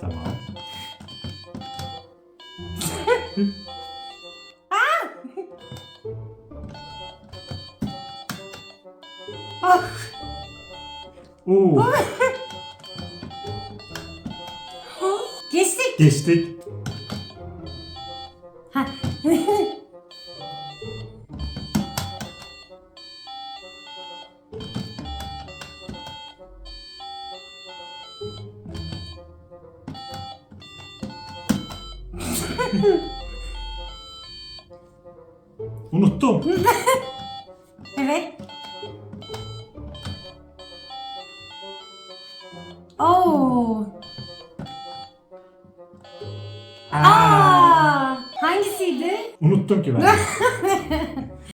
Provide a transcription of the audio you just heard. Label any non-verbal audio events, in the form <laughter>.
Tamam. ah! Oo. Ah! Geçtik. Geçtik. Ha, <laughs> Unuttum. <laughs> evet. Oo. Aa, Aa, hangisiydi? unuttum ki ben. <laughs>